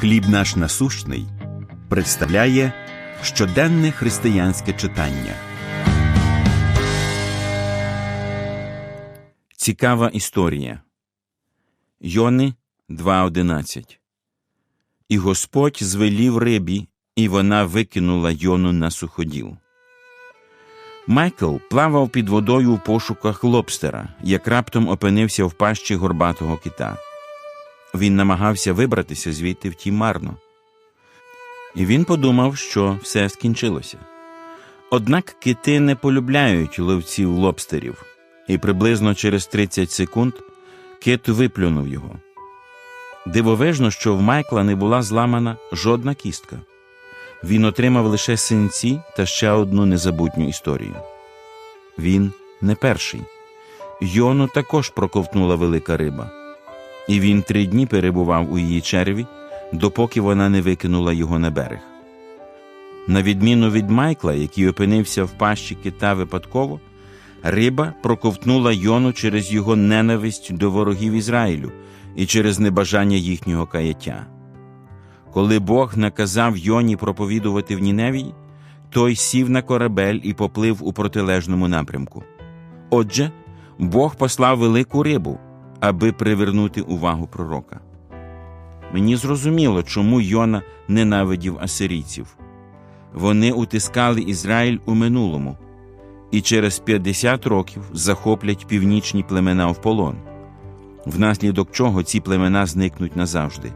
Хліб наш насущний представляє щоденне християнське читання. Цікава історія. Йони 2.11 І Господь звелів рибі, і вона викинула Йону на суходіл. Майкл плавав під водою у пошуках лобстера, як раптом опинився в пащі горбатого кита. Він намагався вибратися звідти втім марно. І він подумав, що все скінчилося. Однак кити не полюбляють ловців лобстерів, і приблизно через 30 секунд кит виплюнув його. Дивовижно, що в Майкла не була зламана жодна кістка. Він отримав лише синці та ще одну незабутню історію. Він не перший. Йону також проковтнула велика риба, і він три дні перебував у її черві, допоки вона не викинула його на берег. На відміну від Майкла, який опинився в пащі кита випадково, риба проковтнула Йону через його ненависть до ворогів Ізраїлю і через небажання їхнього каяття. Коли Бог наказав Йоні проповідувати в Ніневії, той сів на корабель і поплив у протилежному напрямку. Отже, Бог послав велику рибу, аби привернути увагу пророка. Мені зрозуміло, чому Йона ненавидів асирійців. Вони утискали Ізраїль у минулому і через 50 років захоплять північні племена в полон, внаслідок чого ці племена зникнуть назавжди.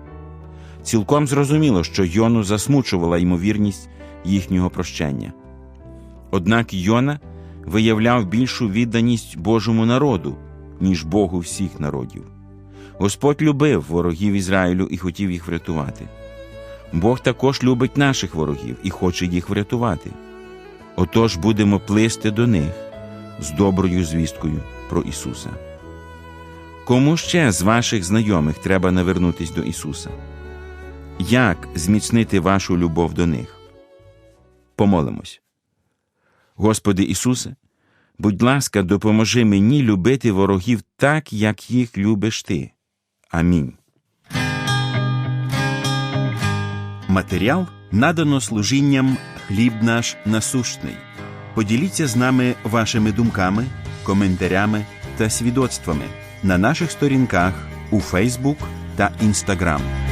Цілком зрозуміло, що Йону засмучувала ймовірність їхнього прощення. Однак Йона виявляв більшу відданість Божому народу, ніж Богу всіх народів. Господь любив ворогів Ізраїлю і хотів їх врятувати. Бог також любить наших ворогів і хоче їх врятувати. Отож будемо плисти до них з доброю звісткою про Ісуса. Кому ще з ваших знайомих треба навернутись до Ісуса? Як зміцнити вашу любов до них? Помолимось. Господи Ісусе, будь ласка, допоможи мені любити ворогів так, як їх любиш Ти. Амінь. Матеріал надано служінням хліб наш насущний. Поділіться з нами вашими думками, коментарями та свідоцтвами на наших сторінках у Фейсбук та Інстаграм.